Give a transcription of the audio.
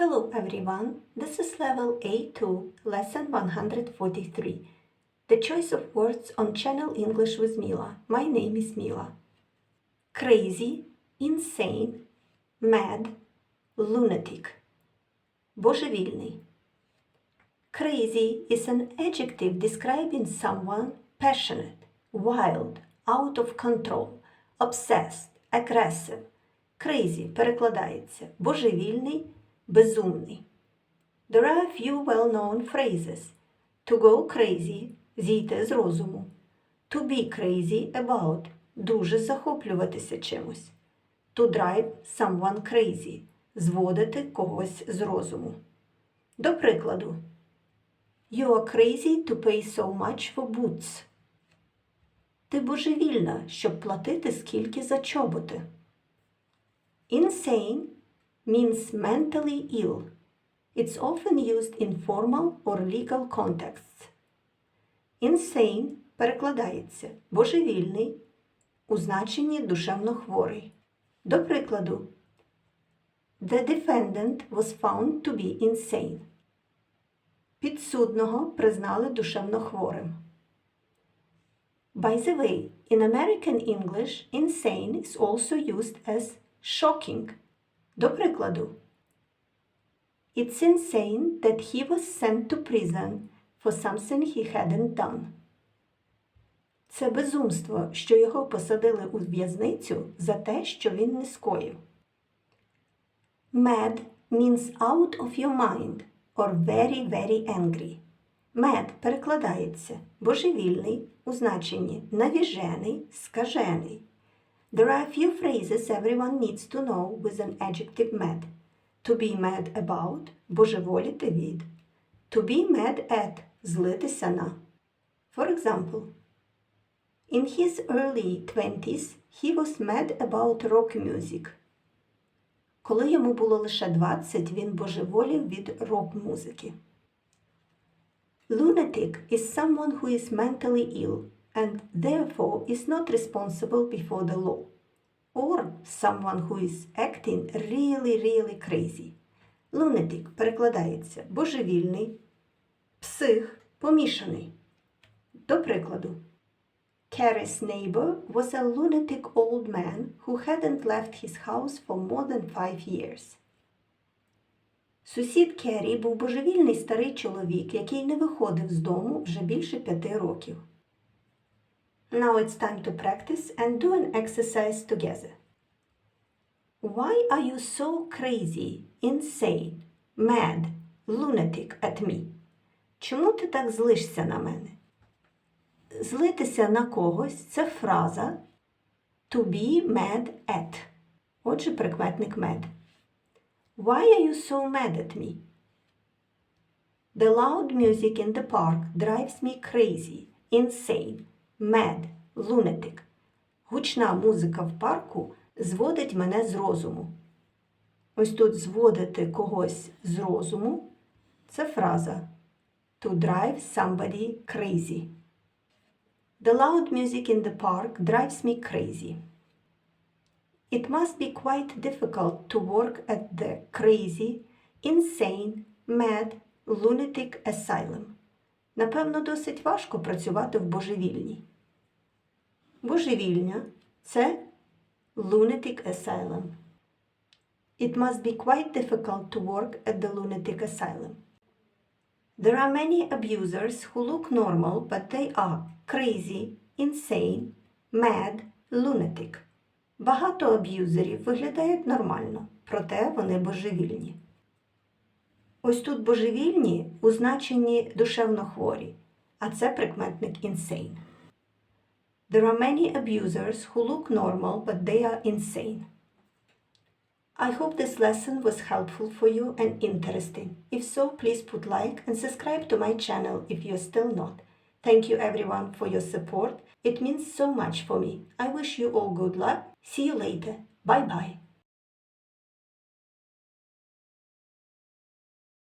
Hello everyone, this is level A2, lesson 143. The choice of words on Channel English with Mila. My name is Mila. Crazy, insane, mad, lunatic. Божевільний. Crazy is an adjective describing someone passionate, wild, out of control, obsessed, aggressive. Crazy перекладається божевільний, безумний. There are a few well-known phrases. To go crazy – зійти з розуму. To be crazy about – дуже захоплюватися чимось. To drive someone crazy – зводити когось з розуму. До прикладу. You are crazy to pay so much for boots. Ти божевільна, щоб платити скільки за чоботи. Insane means mentally ill. It's often used in formal or legal contexts. Insane перекладається божевільний у значенні душевно хворий. До прикладу, The defendant was found to be insane. Підсудного признали душевно хворим. By the way, in American English, insane is also used as shocking. До прикладу, It's insane that he was sent to prison for something he hadn't done. Це безумство, що його посадили у в'язницю за те, що він не скоїв. Mad means out of your mind or very, very angry. Mad перекладається божевільний у значенні навіжений, скажений. There are a few phrases everyone needs to know with an adjective mad. To be mad about – божеволіти від. To be mad at – злитися на. For example, in his early 20s he was mad about rock music. Коли йому було лише 20, він божеволів від рок-музики. Lunatic is someone who is mentally ill and therefore is not responsible before the law. Or someone who is acting really, really crazy. Lunatic перекладається божевільний, псих, помішаний. До прикладу. Carrie's neighbor was a lunatic old man who hadn't left his house for more than five years. Сусід Керрі був божевільний старий чоловік, який не виходив з дому вже більше п'яти років. Now it's time to practice and do an exercise together. Why are you so crazy, insane, mad, lunatic at me? Чому ти так злишся на мене? Злитися на когось це фраза to be mad at. Отже, прикметник mad. Why are you so mad at me? The loud music in the park drives me crazy, insane, mad, lunatic. Гучна музика в парку зводить мене з розуму. Ось тут зводити когось з розуму це фраза to drive somebody crazy. The loud music in the park drives me crazy. It must be quite difficult to work at the crazy, insane, mad, lunatic asylum. Напевно, досить важко працювати в божевільні. Божевільня це lunatic asylum. It must be quite difficult to work at the lunatic asylum. There are many abusers who look normal, but they are crazy, insane, mad, lunatic. Багато аб'юзерів виглядають нормально, проте вони божевільні. Ось тут божевільні у значенні душевно хворі, а це прикметник insane. There are many abusers who look normal, but they are insane. I hope this lesson was helpful for you and interesting. If so, please put like and subscribe to my channel if you're still not. Thank you everyone for your support. It means so much for me. I wish you all good luck. See you later. Bye bye.